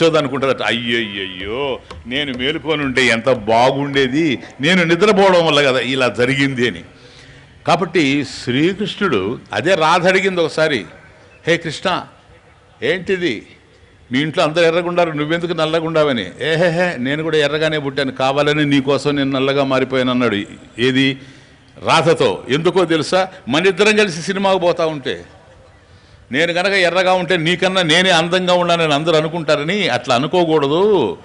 యశోద అయ్యో అయ్యయ్యో నేను మేలుకొని ఉంటే ఎంత బాగుండేది నేను నిద్రపోవడం వల్ల కదా ఇలా జరిగింది అని. కాబట్టి శ్రీకృష్ణుడు అదే రాధ అడిగింది ఒకసారి హే కృష్ణ ఏంటిది? మీ ఇంట్లో అందరు ఎర్రగుండారు నువ్వెందుకు నల్లగుండావని ఏహేహే నేను కూడా ఎర్రగానే పుట్టాను కావాలని నీకోసం నేను నల్లగా మారిపోయాను అన్నాడు. ఏది? రాధతో. ఎందుకో తెలుసా? మన ఇద్దరం కలిసి సినిమాకు పోతా ఉంటే నేను కనుక ఎర్రగా ఉంటే నీకన్నా నేనే అందంగా ఉండాలని అందరూ అనుకుంటారని అట్లా అనుకోకూడదు.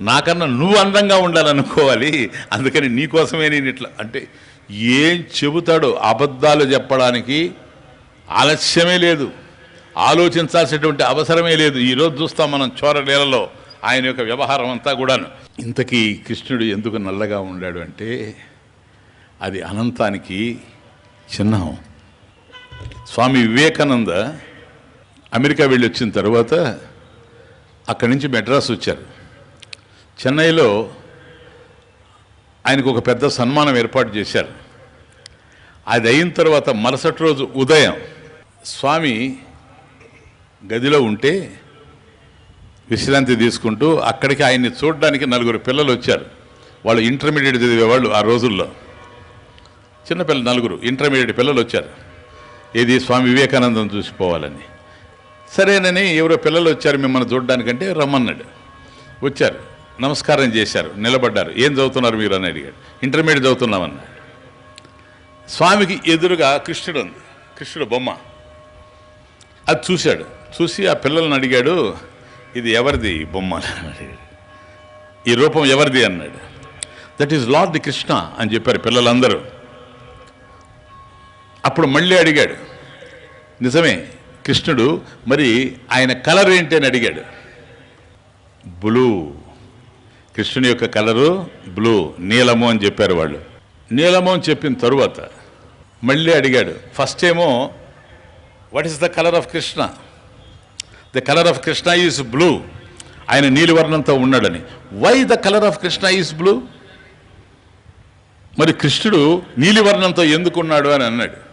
నాకన్నా నువ్వు అందంగా ఉండాలనుకోవాలి. అందుకని నీకోసమే నేను ఇట్లా అంటే ఏం చెబుతాడో అబద్ధాలు చెప్పడానికి ఆలస్యమే లేదు. ఆలోచించాల్సినటువంటి అవసరమే లేదు. ఈరోజు చూస్తాం మనం చోర నేలలో ఆయన యొక్క వ్యవహారం అంతా కూడాను. ఇంతకీ కృష్ణుడు ఎందుకు నల్లగా ఉండాడు అంటే అది అనంతానికి చిహ్నం. స్వామి వివేకానంద అమెరికా వెళ్ళి వచ్చిన తర్వాత అక్కడి నుంచి మెడ్రాస్ వచ్చారు. చెన్నైలో ఆయనకు ఒక పెద్ద సన్మానం ఏర్పాటు చేశారు. అది అయిన తర్వాత మరుసటి రోజు ఉదయం స్వామి గదిలో ఉంటే విశ్రాంతి తీసుకుంటూ అక్కడికి ఆయన్ని చూడడానికి నలుగురు పిల్లలు వచ్చారు. వాళ్ళు ఇంటర్మీడియట్ చదివేవాళ్ళు ఆ రోజుల్లో. చిన్నపిల్ల నలుగురు ఇంటర్మీడియట్ పిల్లలు వచ్చారు. ఏది స్వామి వివేకానందం చూసిపోవాలని సరేనని ఎవరో పిల్లలు వచ్చారు మిమ్మల్ని చూడడానికంటే రమ్మన్నాడు. వచ్చారు. నమస్కారం చేశారు. నిలబడ్డారు. ఏం చదువుతున్నారు మీరు అని అడిగాడు. ఇంటర్మీడియట్ చదువుతున్నామన్నాడు స్వామికి ఎదురుగా కృష్ణుడు ఉంది. కృష్ణుడు బొమ్మ. అది చూశాడు. చూసి ఆ పిల్లల్ని అడిగాడు ఇది ఎవరిది ఈ బొమ్మ? అడిగాడు. ఈ రూపం ఎవరిది? అన్నాడు. దట్ ఈజ్ లార్డ్ కృష్ణ అని చెప్పారు పిల్లలందరూ. అప్పుడు మళ్ళీ అడిగాడు నిజమే కృష్ణుడు మరి ఆయన కలర్ ఏంటి? అని అడిగాడు బ్లూ. కృష్ణుని యొక్క కలరు బ్లూ నీలము అని చెప్పారు వాళ్ళు. నీలము అని చెప్పిన తరువాత మళ్ళీ అడిగాడు ఫస్ట్ ఏమో what is the colour of Krishna the colour of Krishna is blue ఆయన నీలివర్ణంతో ఉన్నాడని. Why the colour of Krishna is blue మరి కృష్ణుడు నీలివర్ణంతో ఎందుకున్నాడు అని అన్నాడు.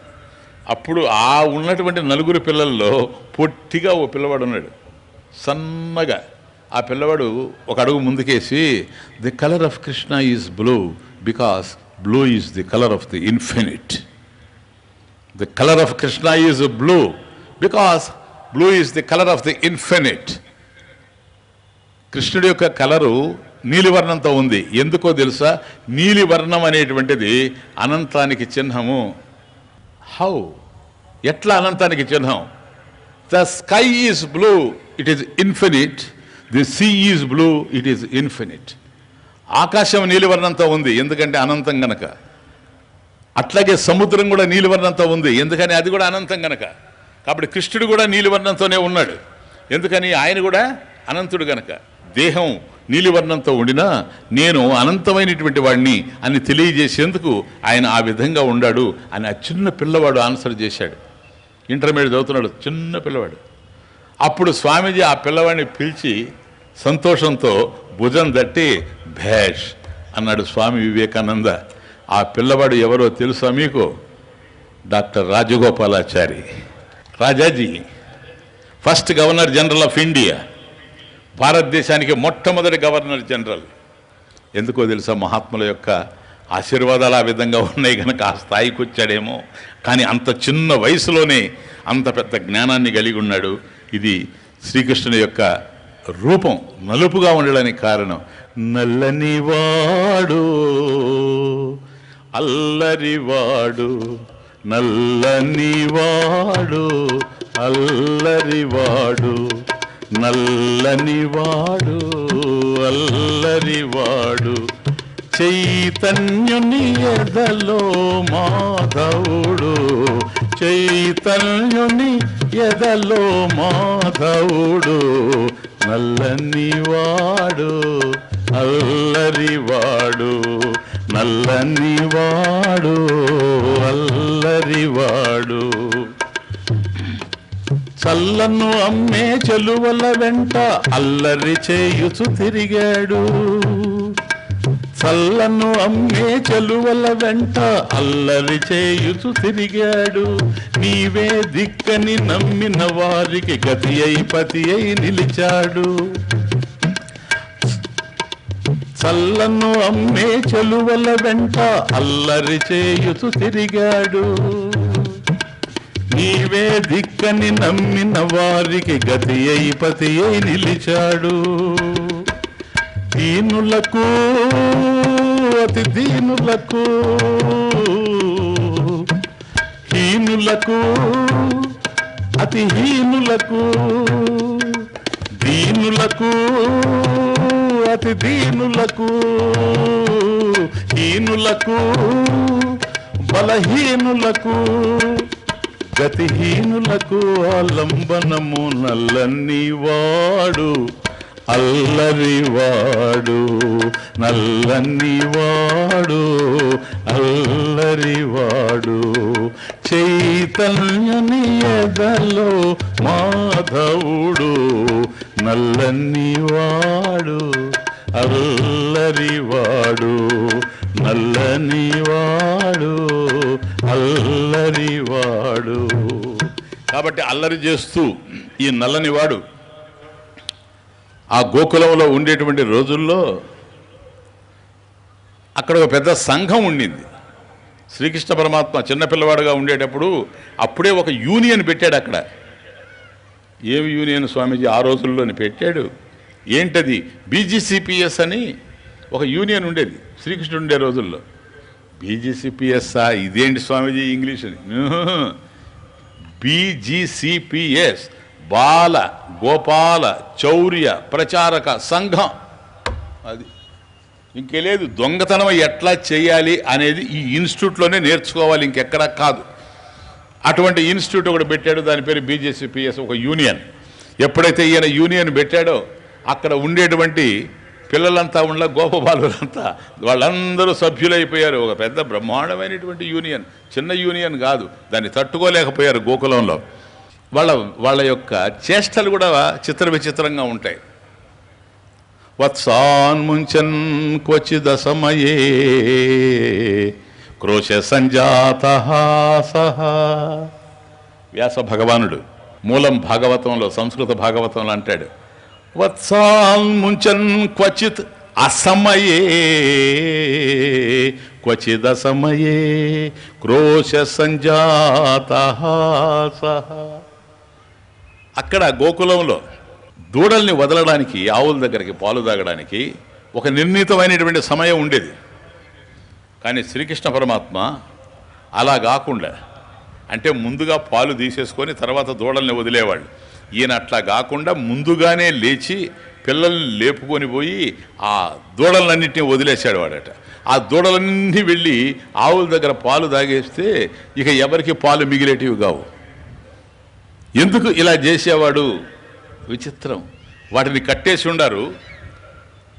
అప్పుడు ఆ ఉన్నటువంటి నలుగురు పిల్లల్లో పొట్టిగా ఓ పిల్లవాడు ఉన్నాడు. సన్నగా. ఆ పిల్లవాడు ఒక అడుగు ముందుకేసి the colour of Krishna is blue because blue is the colour of the infinite the colour of Krishna is blue because blue is the colour of the infinite కృష్ణుడి యొక్క కలరు నీలివర్ణంతో ఉంది. ఎందుకో తెలుసా? నీలివర్ణం అనేటువంటిది అనంతానికి చిహ్నము. హౌ? ఎట్లా అనంతానికి చిహ్నం? The sky is blue it is infinite. The sea is blue it is infinite. ఆకాశం నీలివర్ణంతో ఉంది ఎందుకంటే అనంతం గనక. అట్లాగే సముద్రం కూడా నీలివర్ణంతో ఉంది ఎందుకని అది కూడా అనంతం గనక. కాబట్టి కృష్ణుడు కూడా నీలివర్ణంతోనే ఉన్నాడు. ఎందుకని? ఆయన కూడా అనంతుడు గనక. దేహం నీలివర్ణంతో ఉండినా నేను అనంతమైనటువంటి వాడిని అని తెలియజేసేందుకు ఆయన ఆ విధంగా ఉండాడు అని ఆ చిన్న పిల్లవాడు ఆన్సర్ చేశాడు. ఇంటర్మీడియట్ చదువుతున్నాడు చిన్న పిల్లవాడు. అప్పుడు స్వామీజీ ఆ పిల్లవాడిని పిలిచి సంతోషంతో భుజం దట్టి భేష్ అన్నాడు స్వామి వివేకానంద. ఆ పిల్లవాడు ఎవరో తెలుసా మీకు? Doctor Rajagopalachari. Rajaji first governor general of India. భారతదేశానికి మొట్టమొదటి గవర్నర్ జనరల్. ఎందుకో తెలుసా మహాత్ముల యొక్క ఆశీర్వాదాలు ఆ విధంగా ఉన్నాయి కనుక ఆ స్థాయికి వచ్చాడేమో. కానీ అంత చిన్న వయసులోనే అంత పెద్ద జ్ఞానాన్ని కలిగి ఉన్నాడు. ఇది శ్రీకృష్ణుని యొక్క రూపం నలుపుగా ఉండడానికి కారణం. నల్లనివాడు అల్లరివాడు నల్లనివాడు అల్లరివాడు. నల్లనివాడు అల్లరివాడు చైతన్యుని ఎదలో మాధవుడు. చైతన్యుని ఎదలో మాధవుడు. నల్లనివాడు అల్లరివాడు నల్లనివాడు అల్లరివాడు చల్లను అమ్మే చెలువల వెంట అల్లరి చేయుచు తిరిగాడు. చల్లను అమ్మే చెలువల వెంట అల్లరి చేయుచు తిరిగాడు. నీవే దిక్కని నమ్మిన వారికి గతి అయి పతి అయి నిలిచాడు. చల్లను అమ్మే చెలువల వెంట అల్లరి చేయుచు తిరిగాడు. నీవే దిక్కని నమ్మిన వారికి గతి అయి పతి అయి నిలిచాడు. దీనులకు అతి దీనులకు హీనులకు అతి హీనులకు దీనులకు అతి దీనులకు హీనులకు బలహీనులకు గతిహీనులకు ఆలంబనము నల్లని వాడు అల్లరి వాడు నల్లని వాడు అల్లరి వాడు. చైతన్యని ఎదలో మాధవుడు నల్లని వాడు అల్లరి వాడు నల్లని వాడు. అల్లరివాడు కాబట్టి అల్లరి చేస్తూ ఈ నల్లని వాడు ఆ గోకులంలో ఉండేటువంటి రోజుల్లో అక్కడ ఒక పెద్ద సంఘం ఉండింది. శ్రీకృష్ణ పరమాత్మ చిన్నపిల్లవాడుగా ఉండేటప్పుడు అప్పుడే ఒక యూనియన్ పెట్టాడు అక్కడ. ఏమి యూనియన్ స్వామీజీ? ఆ రోజుల్లోని పెట్టాడు. ఏంటది? బీజీసీపీఎస్ అని ఒక యూనియన్ ఉండేది. శ్రీకృష్ణుడు ఉండే రోజుల్లో. బీజీసీపీఎస్ఆ ఇదేంటి స్వామీజీ ఇంగ్లీష్ అని? బీజీసీపీఎస్ బాల గోపాల చౌర్య ప్రచారక సంఘం. అది. ఇంకెలేదు దొంగతనం ఎట్లా చేయాలి అనేది ఈ ఇన్స్టిట్యూట్లోనే నేర్చుకోవాలి ఇంకెక్కడా కాదు. అటువంటి ఇన్స్టిట్యూట్ ఒకటి పెట్టాడు దాని పేరు బీజేసీపీఎస్ ఒక యూనియన్. ఎప్పుడైతే ఈయన యూనియన్ పెట్టాడో అక్కడ ఉండేటువంటి పిల్లలంతా ఉండ గోపబాలులంతా. వాళ్ళందరూ సభ్యులైపోయారు. ఒక పెద్ద బ్రహ్మాండమైనటువంటి యూనియన్ చిన్న యూనియన్ కాదు. దాన్ని తట్టుకోలేకపోయారు గోకులంలో. వాళ్ళ వాళ్ళ యొక్క చేష్టలు కూడా చిత్ర విచిత్రంగా ఉంటాయి వత్సాన్ముంచన్ క్వచిదసమయే క్రోశ సంజాత సహ. వ్యాస భగవానుడు మూలం భాగవతంలో సంస్కృత భాగవతంలో అంటాడు వత్సాన్ముంచన్ క్వచిత్ అసమయే క్వచిదసమయే క్రోశ సంజాత సహ. అక్కడ గోకులంలో దూడల్ని వదలడానికి ఆవుల దగ్గరికి పాలు తాగడానికి ఒక నిర్ణీతమైనటువంటి సమయం ఉండేది. కానీ శ్రీకృష్ణ పరమాత్మ అలా కాకుండా అంటే ముందుగా పాలు తీసేసుకొని తర్వాత దూడల్ని వదిలేవాళ్ళు. ఈయన అట్లా కాకుండా ముందుగానే లేచి పిల్లల్ని లేపుకొని పోయి ఆ దూడలన్నింటినీ వదిలేశాడు వాడట. ఆ దూడలన్నీ వెళ్ళి ఆవుల దగ్గర పాలు తాగేస్తే ఇక ఎవరికి పాలు మిగిలేటివి కావు. ఎందుకు ఇలా చేసేవాడు? విచిత్రం. వాటిని కట్టేసి ఉండారు.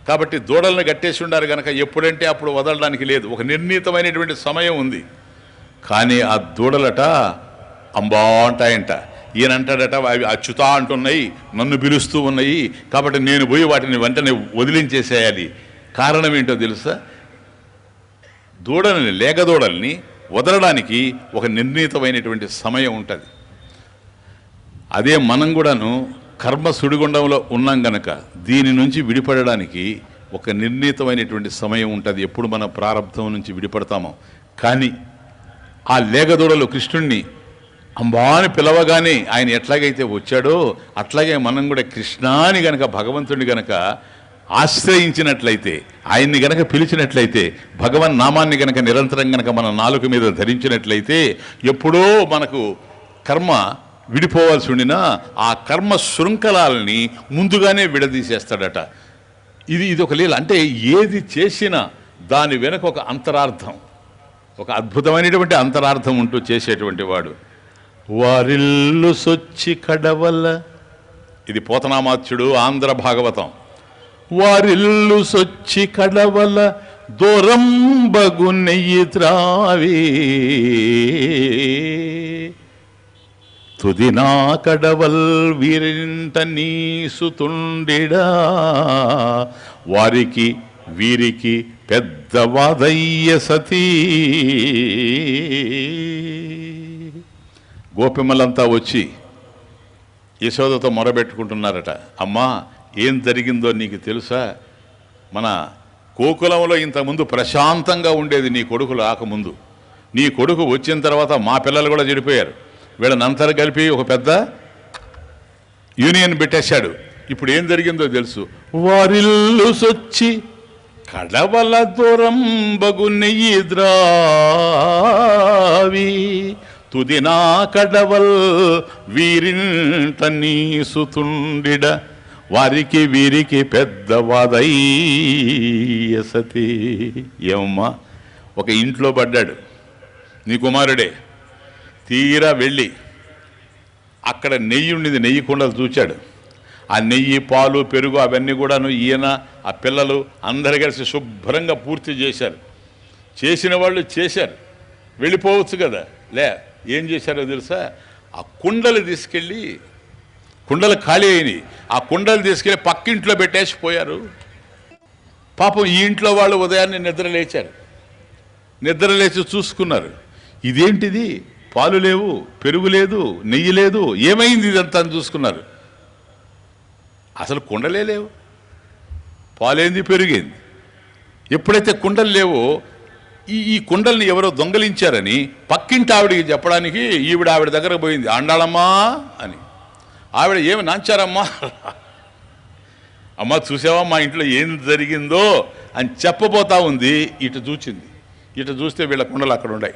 కాబట్టి దూడలను కట్టేసి ఉండారు కనుక ఎప్పుడంటే అప్పుడు వదలడానికి లేదు. ఒక నిర్ణీతమైనటువంటి సమయం ఉంది. కానీ ఆ దూడలట అంబా అంటాయంట. ఈయన అంటాడట అవి అచ్యుతా అంటున్నాయి నన్ను పిలుస్తూ ఉన్నాయి కాబట్టి నేను పోయి వాటిని వెంటనే వదిలించేసేయాలి. కారణం ఏంటో తెలుసా? దూడల్ని లేగ దూడల్ని వదలడానికి ఒక నిర్ణీతమైనటువంటి సమయం ఉంటుంది. అదే మనం కూడాను కర్మ సుడిగుండంలో ఉన్నాం గనక దీని నుంచి విడిపడడానికి ఒక నిర్ణీతమైనటువంటి సమయం ఉంటుంది ఎప్పుడు మన ప్రారంభం నుంచి విడిపడతామో. కానీ ఆ లేగదూడలు కృష్ణుణ్ణి అంబాని పిలవగానే ఆయన ఎట్లాగైతే వచ్చాడో అట్లాగే మనం కూడా కృష్ణాని గనక భగవంతుడిని గనక ఆశ్రయించినట్లయితే ఆయన్ని గనక పిలిచినట్లయితే భగవన్ నామాన్ని గనక నిరంతరం గనక మన నాలుక మీద ధరించినట్లయితే ఎప్పుడో మనకు కర్మ విడిపోవాల్సి ఉండినా ఆ కర్మ శృంఖలాలని ముందుగానే విడదీసేస్తాడట. ఇది ఇది ఒక లీల. అంటే ఏది చేసినా దాని వెనక ఒక అంతరార్థం. ఒక అద్భుతమైనటువంటి అంతరార్థం ఉంటూ చేసేటువంటి వాడు. వారిల్లు సొచ్చి కడవల్ల ఇది పోతనామాత్యుడు ఆంధ్ర భాగవతం. వారిల్లు సొచ్చి కడవల దూరం బగు నెయ్యి త్రావి. తుదినా కడవల్ వీరింట నీసుతుండిడా వారికి వీరికి పెద్ద వాదయ్య సతీ. గోపిమ్మలంతా వచ్చి యశోదతో మొరబెట్టుకుంటున్నారట. అమ్మా ఏం జరిగిందో నీకు తెలుసా? మన గోకులంలో ఇంతకుముందు ప్రశాంతంగా ఉండేది నీ కొడుకు రాకముందు నీ కొడుకు వచ్చిన తర్వాత మా పిల్లలు కూడా చెడిపోయారు. వీళ్ళనంతరం కలిపి ఒక పెద్ద యూనియన్ పెట్టేశాడు. ఇప్పుడు ఏం జరిగిందో తెలుసు. వారిల్లు సొచ్చి కడవల దూరం బగు నెయ్యి ద్రావి తుదినా కడవల్ వీరింట నీసుతుండిడ వారికి వీరికి పెద్దవాదయ్యసతి ఏమమ్మా ఒక ఇంట్లో పడ్డాడు నీ కుమారుడే తీరా వెళ్ళి అక్కడ నెయ్యి ఉండింది నెయ్యి కుండలు చూచాడు. ఆ నెయ్యి పాలు పెరుగు అవన్నీ కూడాను ఈయన ఆ పిల్లలు అందరు కలిసి శుభ్రంగా పూర్తి చేశారు. చేసిన వాళ్ళు చేశారు. వెళ్ళిపోవచ్చు కదా లే. ఏం చేశారో తెలుసా? ఆ కుండలు తీసుకెళ్ళి కుండలు ఖాళీ అయినాయి. ఆ కుండలు తీసుకెళ్ళి పక్కింట్లో పెట్టేసి పోయారు. పాపం ఈ ఇంట్లో వాళ్ళు ఉదయాన్నే నిద్ర లేచారు. నిద్ర లేచి చూసుకున్నారు. ఇదేంటిది? పాలు లేవు పెరుగు లేదు నెయ్యి లేదు ఏమైంది ఇదంతా అని చూసుకున్నారు. అసలు కుండలే లేవు. పాలేంది పెరిగింది. ఎప్పుడైతే కుండలు లేవో ఈ ఈ కుండల్ని ఎవరో దొంగలించారని పక్కింటి ఆవిడికి చెప్పడానికి ఈవిడ ఆవిడ దగ్గర పోయింది. అండాళమ్మా అని. ఆవిడ ఏమి నాంచారమ్మా? అమ్మ చూసావా మా ఇంట్లో ఏం జరిగిందో? అని చెప్పబోతా ఉంది ఇటు చూచింది. ఇటు చూస్తే వీళ్ళ కుండలు అక్కడ ఉన్నాయి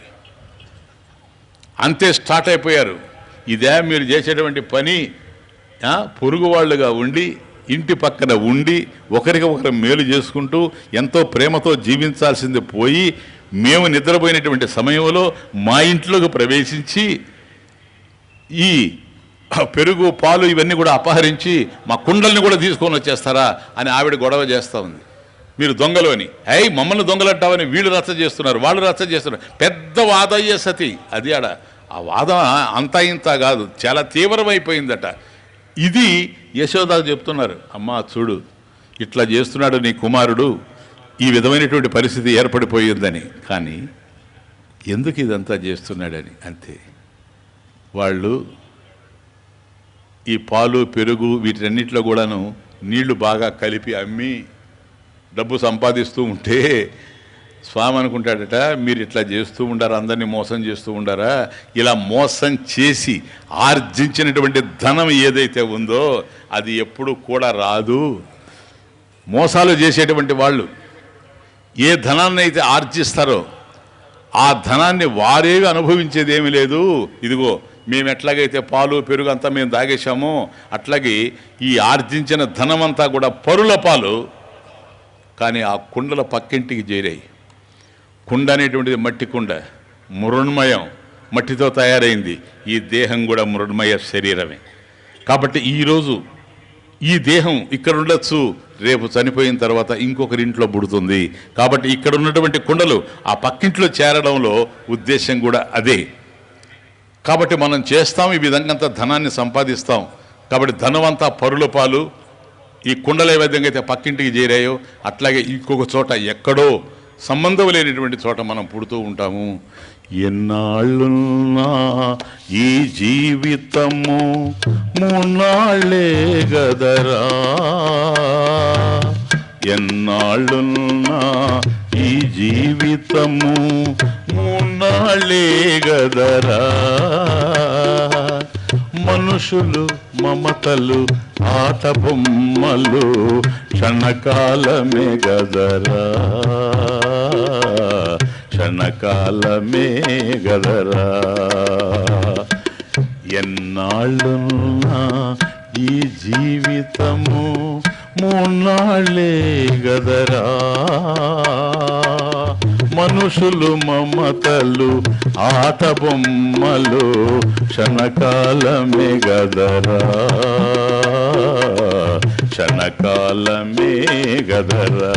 అంతే స్టార్ట్ అయిపోయారు. ఇదే మీరు చేసేటువంటి పని. పొరుగు వాళ్ళుగా ఉండి ఇంటి పక్కన ఉండి ఒకరికి ఒకరు మేలు చేసుకుంటూ ఎంతో ప్రేమతో జీవించాల్సింది పోయి మేము నిద్రపోయినటువంటి సమయంలో మా ఇంట్లోకి ప్రవేశించి ఈ పెరుగు పాలు ఇవన్నీ కూడా అపహరించి మా కుండల్ని కూడా తీసుకొని వచ్చేస్తారా అని ఆవిడ గొడవ చేస్తూ ఉంది. మీరు దొంగలు అని. అయ్యి మమ్మల్ని దొంగలంటావని వీళ్ళు రచ్చ చేస్తున్నారు వాళ్ళు రచ్చ చేస్తున్నారు. పెద్ద వాదయ్య సతి. అది ఆడ ఆ వాదం అంతా ఇంత కాదు చాలా తీవ్రమైపోయిందట. ఇది యశోదాకు చెప్తున్నారు. అమ్మా చూడు ఇట్లా చేస్తున్నాడు నీ కుమారుడు. ఈ విధమైనటువంటి పరిస్థితి ఏర్పడిపోయిందని. కానీ ఎందుకు ఇదంతా చేస్తున్నాడని అంతే వాళ్ళు ఈ పాలు పెరుగు వీటన్నిటిలో కూడాను నీళ్ళు బాగా కలిపి అమ్మి డబ్బు సంపాదిస్తూ ఉంటే స్వామి అనుకుంటాడట మీరు ఇట్లా చేస్తూ ఉండారా అందరినీ మోసం చేస్తూ ఉండారా? ఇలా మోసం చేసి ఆర్జించినటువంటి ధనం ఏదైతే ఉందో అది ఎప్పుడు కూడా రాదు. మోసాలు చేసేటువంటి వాళ్ళు ఏ ధనాన్ని అయితే ఆర్జిస్తారో ఆ ధనాన్ని వారేవి అనుభవించేది ఏమీ లేదు. ఇదిగో మేము ఎట్లాగైతే పాలు పెరుగు అంతా మేము దాగేశామో అట్లాగే ఈ ఆర్జించిన ధనమంతా కూడా పరుల పాలు కానీ ఆ కుండల పక్కింటికి చేరాయి. కుండ అనేటువంటిది మట్టి కుండ మృణ్మయం మట్టితో తయారైంది. ఈ దేహం కూడా మృణ్మయ శరీరమే. కాబట్టి ఈరోజు ఈ దేహం ఇక్కడ ఉండొచ్చు రేపు చనిపోయిన తర్వాత ఇంకొకరి ఇంట్లో పుడుతుంది. కాబట్టి ఇక్కడ ఉన్నటువంటి కుండలు ఆ పక్కింట్లో చేరడంలో ఉద్దేశం కూడా అదే. కాబట్టి మనం చేస్తాం ఈ విధంగా అంతా ధనాన్ని సంపాదిస్తాం. కాబట్టి ధనమంతా పరుల పాలు. ఈ కుండలు ఏ విధంగా అయితే పక్కింటికి చేరాయో అట్లాగే ఇంకొక చోట ఎక్కడో సంబంధం లేనటువంటి చోట మనం పుడుతూ ఉంటాము. ఎన్నాళ్ళున్నా ఈ జీవితము మూన్నాళ్ళే గదరా. ఎన్నాళ్ళున్నా ఈ జీవితము మూన్నాళ్ళే గదరా. మనుషులు మమతలు ఆట బొమ్మలు క్షణకాలమే గదరా. కాలమే గదరా. ఎన్నాళ్ళున్నా ఈ జీవితము మూన్నాళ్ళే గదరా. మనుషులు మమతలు ఆట బొమ్మలు క్షణకాలమే గదరా. క్షణకాలమే గదరా.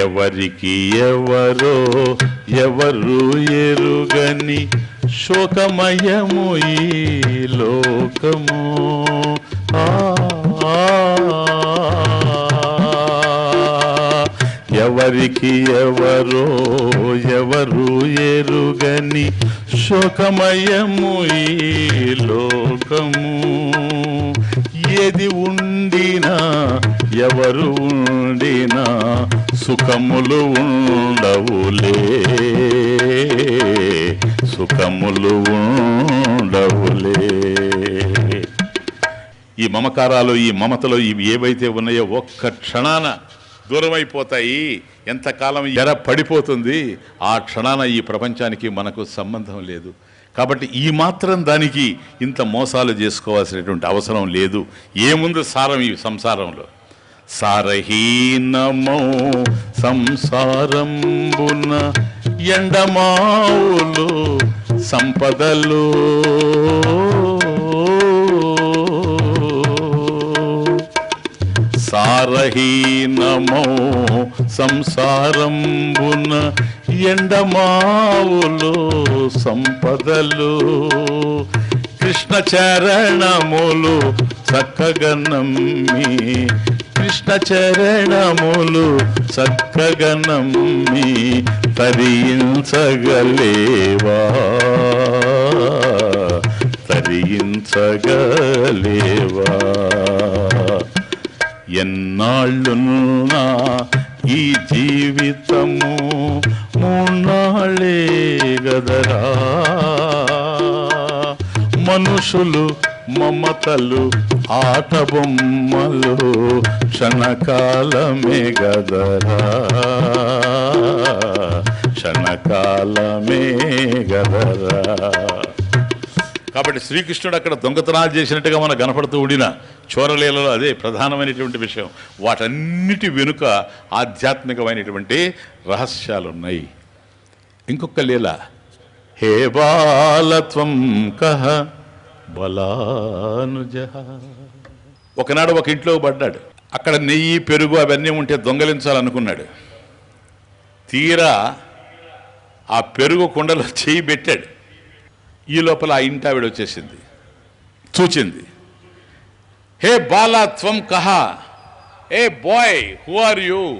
ఎవరికి ఎవరో ఎవరు ఎరుగని శోకమయము ఈ లోకము. ఆ, ఎవరికి ఎవరో ఎవరు ఎరుగని శోకమయము ఈ లోకము. ఏది ఉండినా ఎవరు ఉండినా సుఖములు ఉండవులే. సుఖములు ఉండవులే. ఈ మమకారాలు ఈ మమతలు ఇవి ఏవైతే ఉన్నాయో ఒక్క క్షణాన దూరమైపోతాయి. ఎంతకాలం ఎర పడిపోతుంది ఆ క్షణాన ఈ ప్రపంచానికి మనకు సంబంధం లేదు. కాబట్టి ఈ మాత్రం దానికి ఇంత మోసాలు చేసుకోవాల్సినటువంటి అవసరం లేదు. ఏముంది సారం ఈ సంసారంలో? సారహీనమో సంసారంబున ఎండమావులు సంపదలు. సారహీనమో సంసారంబున ఎండమావులు సంపదలు. కృష్ణ చరణములు చక్కగా నమ్మి కృష్ణ చరణములు సత్కగణమ్మి నమ్మి తరించగలేవా? తరించగలేవా? ఎన్నాళ్ళున్నా ఈ జీవితము మూన్నాళ్ళే గదరా? మనుషులు మమతలు ఆట బొమ్మలు క్షణకాలమే గదరా. క్షణకాలమే గదరా. కాబట్టి శ్రీకృష్ణుడు అక్కడ దొంగతనాలు చేసినట్టుగా మనం కనపడుతూ ఉండిన చోరలీలలో అదే ప్రధానమైనటువంటి విషయం. వాటన్నిటి వెనుక ఆధ్యాత్మికమైనటువంటి రహస్యాలు ఉన్నాయి ఇంకొక లీల హే బాలత్వం కహ బలానుజ. ఒకనాడు ఒక ఇంట్లో పడ్డాడు. అక్కడ నెయ్యి పెరుగు అవన్నీ ఉంటే దొంగలించాలనుకున్నాడు. తీరా ఆ పెరుగు కుండలో చేయి పెట్టాడు. ఈ లోపల ఆ ఇంటి ఆవిడ వచ్చేసింది. చూచింది. హే బాలా త్వం కహ. A boy who are you?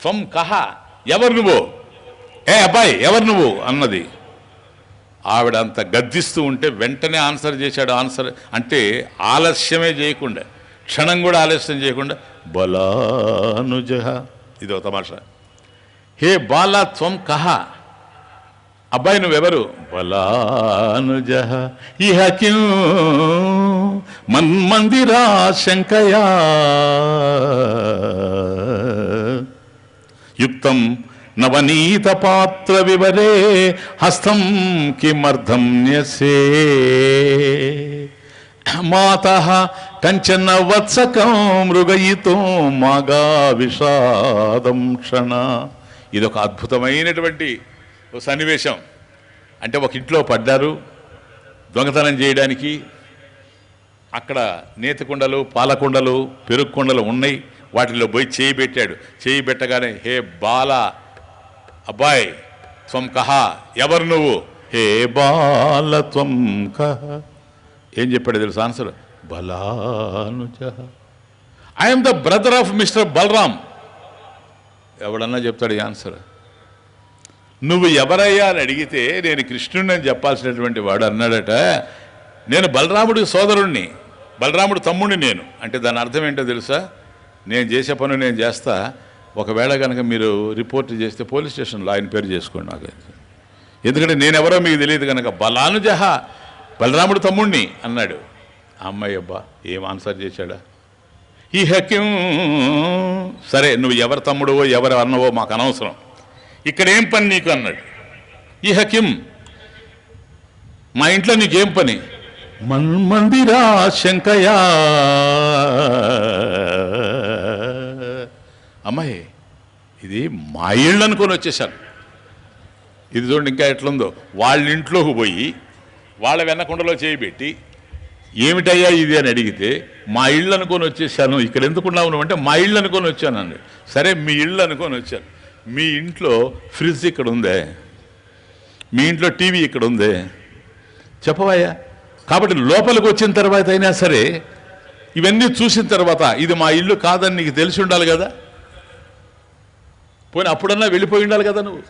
త్వం కహా. ఎవరు నువ్వు? ఏ అబ్బాయి ఎవరు నువ్వు? అన్నది. ఆవిడ అంత గద్దిస్తూ ఉంటే వెంటనే ఆన్సర్ చేశాడు. ఆన్సర్ అంటే ఆలస్యమే చేయకుండా క్షణం కూడా ఆలస్యం చేయకుండా బలానుజ. ఇది ఒక తమాషా. హే బాలా త్వం కహ అబ్బాయి నువ్వెవరు? బలానుజ. ఇహ కిం? మన్మందిరా శంకయా. యుక్తం నవనీత పాత్ర వివరే హస్తం కిమర్థం న్యసే మాత కంచన వత్సకం మృగయితో మాగా విషాదం క్షణ. ఇదొక అద్భుతమైనటువంటి సన్నివేశం. అంటే ఒక ఇంట్లో పడ్డారు దొంగతనం చేయడానికి అక్కడ నేతకుండలు పాలకుండలు పెరుగుకుండలు ఉన్నాయి. వాటిలో పోయి చేయి పెట్టాడు. చేయి పెట్టగానే హే బాల అబ్బాయి త్వం కహ ఎవరు నువ్వు? హే బాల త్వం కహ. ఏం చెప్పాడు తెలుసు? Answer బలానుజ. I am the brother of mister Balaram ఎవడన్నా చెప్తాడు ఈ ఆన్సర్ నువ్వు ఎవరయ్యా అని అడిగితే నేను కృష్ణుడిని అని చెప్పాల్సినటువంటి వాడు అన్నాడట. నేను బలరాముడికి సోదరుణ్ణి బలరాముడు తమ్ముడిని నేను. అంటే దాని అర్థం ఏంటో తెలుసా? నేను చేసే పనులు నేను చేస్తా. ఒకవేళ కనుక మీరు రిపోర్ట్ చేస్తే పోలీస్ స్టేషన్లో ఆయన పేరు చేసుకోండి నాకు ఎందుకంటే నేను ఎవరో మీకు తెలియదు కనుక బలానుజహ బలరాముడు తమ్ముణ్ణి అన్నాడు. అమ్మాయి అబ్బా ఏం ఆన్సర్ చేశాడా? ఈ హక్యం సరే నువ్వు ఎవరి తమ్ముడువో ఎవరు అన్నవో మాకు అనవసరం. ఇక్కడ ఏం పని నీకు అన్నాడు. ఈ హక్యం మా ఇంట్లో నీకేం పని? మన్మందిరా శంకయా అమ్మాయి ఇది మా ఇళ్ళు అనుకొని వచ్చేసాను ఇది చూడండి ఇంకా ఎట్లుందో. వాళ్ళ ఇంట్లోకి పోయి వాళ్ళ వెనకుండలో చేయిబెట్టి ఏమిటయ్యా ఇది? అని అడిగితే మా ఇళ్ళు అనుకొని వచ్చేసాను ఇక్కడ ఎందుకున్నావు అంటే మా ఇళ్ళు అనుకొని వచ్చానండి సరే మీ ఇళ్ళు అనుకొని వచ్చాను. మీ ఇంట్లో ఫ్రిడ్జ్ ఇక్కడ ఉందే. మీ ఇంట్లో టీవీ ఇక్కడ ఉందే. చెప్పవయ్యా. కాబట్టి లోపలికి వచ్చిన తర్వాత అయినా సరే ఇవన్నీ చూసిన తర్వాత ఇది మా ఇల్లు కాదని నీకు తెలిసి ఉండాలి కదా. పోనీ అప్పుడన్నా వెళ్ళిపోయి ఉండాలి కదా నువ్వు.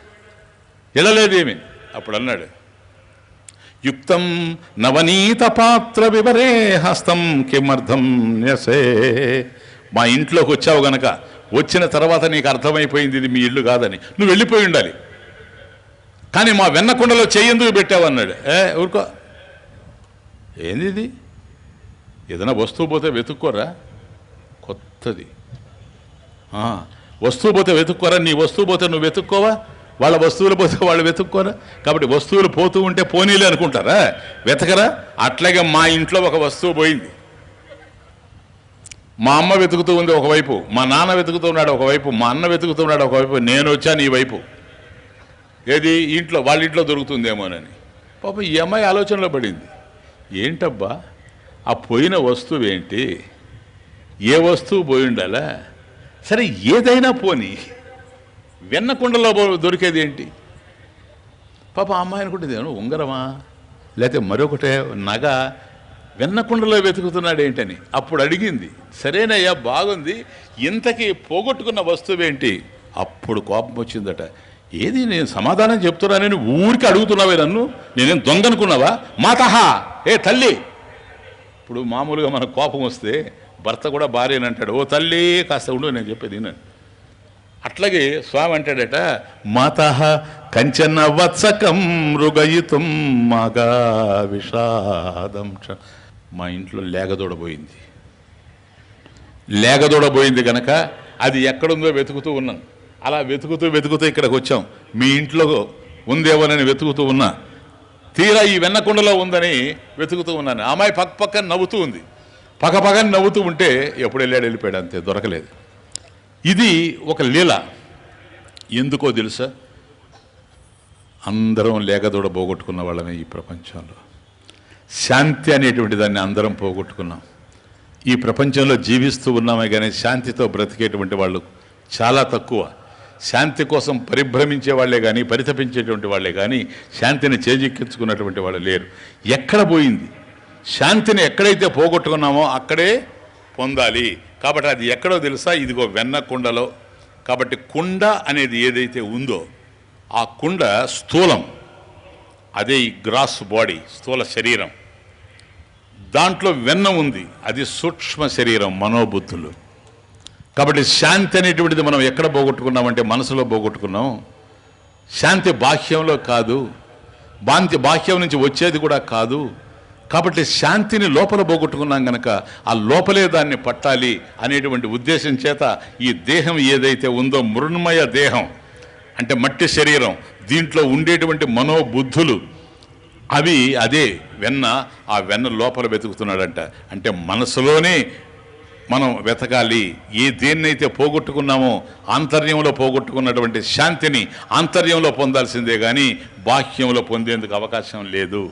వెళ్ళలేదేమి అప్పుడు అన్నాడు యుక్తం నవనీత పాత్ర వివరే హస్తం కిమర్థం నెసే మా ఇంట్లోకి వచ్చావు గనక వచ్చిన తర్వాత నీకు అర్థమైపోయింది ఇది మీ ఇల్లు కాదని. నువ్వు వెళ్ళిపోయి ఉండాలి. కానీ మా వెన్నకుండలో చేయందుకు పెట్టావు అన్నాడు. ఏ ఊరుకో. ఏంది ఇది? ఏదైనా వస్తువు పోతే వెతుక్కోరా కొత్తది. వస్తువు పోతే వెతుక్కోరా నీ వస్తువు పోతే నువ్వు వెతుక్కోవా? వాళ్ళ వస్తువులు పోతే వాళ్ళు వెతుక్కోరా? కాబట్టి వస్తువులు పోతూ ఉంటే పోనీలే అనుకుంటారా? వెతకరా? అట్లాగే మా ఇంట్లో ఒక వస్తువు పోయింది. మా అమ్మ వెతుకుతూ ఉంది ఒకవైపు మా నాన్న వెతుకుతూ ఉన్నాడు ఒకవైపు మా అన్న వెతుకుతూ ఉన్నాడు ఒకవైపు నేను వచ్చాను ఈ వైపు. ఏది? ఇంట్లో వాళ్ళ ఇంట్లో దొరుకుతుందేమోనని పాప ఈ అమ్మాయి ఆలోచనలో పడింది. ఏంటబ్బా? ఆ పోయిన వస్తువు ఏంటి? ఏ వస్తువు పోయి ఉండాలా? సరే ఏదైనా పోని. వెన్నకుండలో దొరికేది ఏంటి? పాప అమ్మాయి అనుకుంటుంది ఏమో ఉంగరమా? లేకపోతే మరొకటే నగ వెన్నకుండలో వెతుకుతున్నాడు ఏంటని అప్పుడు అడిగింది సరేనయ్యా బాగుంది. ఇంతకీ పోగొట్టుకున్న వస్తువు ఏంటి అప్పుడు కోపం వచ్చిందట ఏది నేను సమాధానం చెప్తున్నానని ఊరికి అడుగుతున్నావే నన్ను. నేనేం దొంగ అనుకున్నావా? మాతహా! ఏ తల్లి! ఇప్పుడు మామూలుగా మన కోపం వస్తే భర్త కూడా భార్యని అంటాడు ఓ తల్లి కాస్త ఉండు నేను చెప్పేది అట్లాగే స్వామి అంటాడట మాత కంచన వత్సకం మృగయుతం మగా విషాదం చ." మా ఇంట్లో లేగదోడబోయింది లేగదోడబోయింది గనక అది ఎక్కడుందో వెతుకుతూ ఉన్నాను అలా వెతుకుతూ వెతుకుతూ ఇక్కడికి వచ్చాం. మీ ఇంట్లో ఉందేమోనని వెతుకుతూ ఉన్నా. తీరా ఈ వెన్నకొండలో ఉందని వెతుకుతూ ఉన్నాను. అమ్మాయి పక్క పక్కన నవ్వుతూ ఉంది. పగపగని నవ్వుతూ ఉంటే ఎప్పుడు వెళ్ళాడు వెళ్ళిపోయాడు అంతే దొరకలేదు. ఇది ఒక లీల. ఎందుకో తెలుసా? అందరం లేగదోడ పోగొట్టుకున్న వాళ్ళమే ఈ ప్రపంచంలో. శాంతి అనేటువంటి దాన్ని అందరం పోగొట్టుకున్నాం. ఈ ప్రపంచంలో జీవిస్తూ ఉన్నామే కానీ శాంతితో బ్రతికేటువంటి వాళ్ళు చాలా తక్కువ. శాంతి కోసం పరిభ్రమించే వాళ్ళే కానీ పరితపించేటువంటి వాళ్ళే కానీ శాంతిని చేజిక్కించుకున్నటువంటి వాళ్ళు లేరు. ఎక్కడ పోయింది? శాంతిని ఎక్కడైతే పోగొట్టుకున్నామో అక్కడే పొందాలి. కాబట్టి అది ఎక్కడో తెలుసా? ఇదిగో వెన్న కుండలో. కాబట్టి కుండ అనేది ఏదైతే ఉందో ఆ కుండ స్థూలం. అదే ఈ గ్రాస్ బాడీ స్థూల శరీరం. దాంట్లో వెన్న ఉంది. అది సూక్ష్మ శరీరం మనోబుద్ధులు. కాబట్టి శాంతి అనేటువంటిది మనం ఎక్కడ పోగొట్టుకున్నామంటే మనసులో పోగొట్టుకున్నాం. శాంతి బాహ్యంలో కాదు. బాంతి బాహ్యం నుంచి వచ్చేది కూడా కాదు. కాబట్టి శాంతిని లోపల పోగొట్టుకున్నాం గనక ఆ లోపలే దాన్ని పట్టాలి అనేటువంటి ఉద్దేశం చేత ఈ దేహం ఏదైతే ఉందో మృణ్మయ దేహం అంటే మట్టి శరీరం దీంట్లో ఉండేటువంటి మనోబుద్ధులు అవి అదే వెన్న ఆ వెన్న లోపల వెతుకుతున్నాడంట. అంటే మనసులోనే మనం వెతకాలి. ఏ దేన్నైతే పోగొట్టుకున్నామో ఆంతర్యంలో పోగొట్టుకున్నటువంటి శాంతిని ఆంతర్యంలో పొందాల్సిందే కానీ బాహ్యంలో పొందేందుకు అవకాశం లేదు.